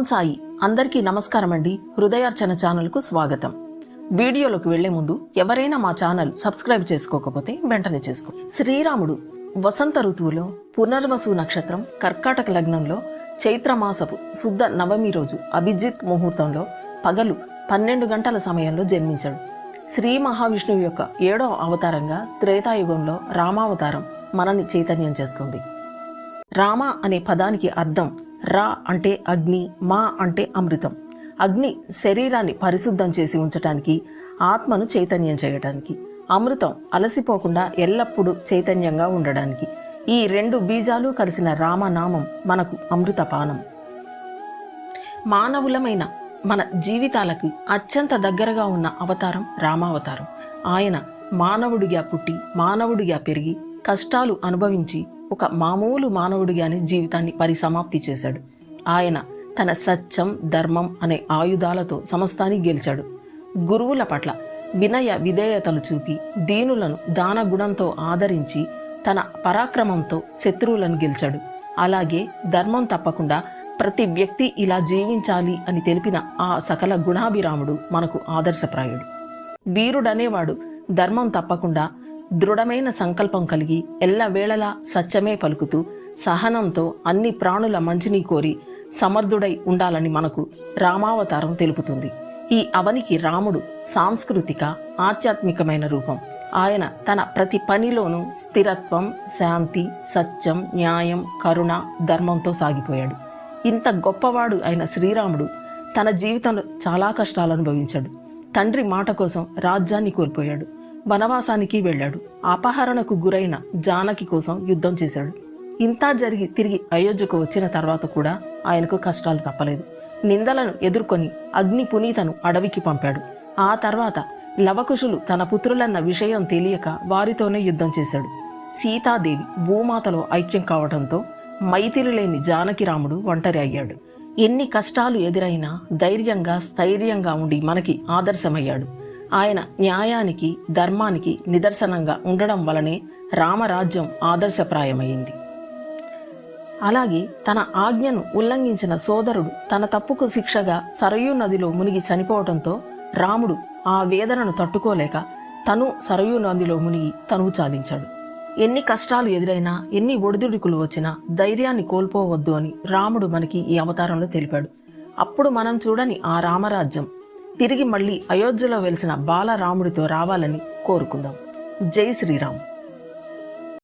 ఓం సాయి అందరికీ నమస్కారం అండి హృదయార్చన ఛానల్కు స్వాగతం. వీడియోలోకి వెళ్ళే ముందు ఎవరైనా మా ఛానల్ సబ్స్క్రైబ్ చేసుకోకపోతే వెంటనే చేసుకో. శ్రీరాముడు వసంత ఋతువులో పునర్వసు నక్షత్రం కర్కాటక లగ్నంలో చైత్రమాసపు శుద్ధ నవమి రోజు అభిజిత్ ముహూర్తంలో పగలు పన్నెండు గంటల సమయంలో జన్మించాడు. శ్రీ మహావిష్ణువు యొక్క ఏడో అవతారంగా త్రేతాయుగంలో రామావతారం మనని చైతన్యం చేస్తుంది. రామ అనే పదానికి అర్థం రా అంటే అగ్ని మా అంటే అమృతం. అగ్ని శరీరాన్ని పరిశుద్ధం చేసి ఉంచటానికి ఆత్మను చైతన్యం చేయటానికి అమృతం అలసిపోకుండా ఎల్లప్పుడూ చైతన్యంగా ఉండడానికి. ఈ రెండు బీజాలు కలిసిన రామనామం మనకు అమృతపానం. మానవులమైన మన జీవితాలకు అత్యంత దగ్గరగా ఉన్న అవతారం రామావతారం. ఆయన మానవుడిగా పుట్టి మానవుడిగా పెరిగి కష్టాలు అనుభవించి ఒక మామూలు మానవుడిగానే జీవితాన్ని పరిసమాప్తి చేశాడు. ఆయన తన సత్యం ధర్మం అనే ఆయుధాలతో సమస్తాన్ని గెలిచాడు. గురువుల పట్ల వినయ విధేయతలు చూపి దీనులను దాన గుణంతో ఆదరించి తన పరాక్రమంతో శత్రువులను గెలిచాడు. అలాగే ధర్మం తప్పకుండా ప్రతి వ్యక్తి ఇలా జీవించాలి అని తెలిపిన ఆ సకల గుణాభిరాముడు మనకు ఆదర్శప్రాయుడు. వీరుడనేవాడు ధర్మం తప్పకుండా దృఢమైన సంకల్పం కలిగి ఎల్లవేళలా సత్యమే పలుకుతూ సహనంతో అన్ని ప్రాణుల మంచిని కోరి సమర్థుడై ఉండాలని మనకు రామావతారం తెలుపుతుంది. ఈ అవనికి రాముడు సాంస్కృతిక ఆధ్యాత్మికమైన రూపం. ఆయన తన ప్రతి పనిలోనూ స్థిరత్వం శాంతి సత్యం న్యాయం కరుణ ధర్మంతో సాగిపోయాడు. ఇంత గొప్పవాడు అయిన శ్రీరాముడు తన జీవితంలో చాలా కష్టాలు అనుభవించాడు. తండ్రి మాట కోసం రాజ్యాన్ని కోల్పోయాడు. వనవాసానికి వెళ్ళాడు. అపహరణకు గురైన జానకి కోసం యుద్ధం చేశాడు. ఇంతా జరిగి తిరిగి అయోధ్యకు వచ్చిన తర్వాత కూడా ఆయనకు కష్టాలు తప్పలేదు. నిందలను ఎదుర్కొని అగ్ని పునీతను అడవికి పంపాడు. ఆ తర్వాత లవకుశులు తన పుత్రులన్న విషయం తెలియక వారితోనే యుద్ధం చేశాడు. సీతాదేవి భూమాతలో ఐక్యం కావడంతో మైతిరి లేని జానకిరాముడు ఒంటరి అయ్యాడు. ఎన్ని కష్టాలు ఎదురైనా ధైర్యంగా స్థైర్యంగా ఉండి మనకి ఆదర్శమయ్యాడు. ఆయన న్యాయానికి ధర్మానికి నిదర్శనంగా ఉండడం వలనే రామరాజ్యం ఆదర్శప్రాయమైంది. అలాగే తన ఆజ్ఞను ఉల్లంఘించిన సోదరుడు తన తప్పుకు శిక్షగా సరయూ నదిలో మునిగి చనిపోవడంతో రాముడు ఆ వేదనను తట్టుకోలేక తను సరయూ నదిలో మునిగి తనువు చాలించాడు. ఎన్ని కష్టాలు ఎదురైనా ఎన్ని ఒడిదుడుకులు వచ్చినా ధైర్యాన్ని కోల్పోవద్దు అని రాముడు మనకి ఈ అవతారంలో తెలిపాడు. అప్పుడు మనం చూడని ఆ రామరాజ్యం తిరిగి మళ్ళీ అయోధ్యలో వెలిసిన బాలరాముడితో రావాలని కోరుకుందాం. జై శ్రీరామ్.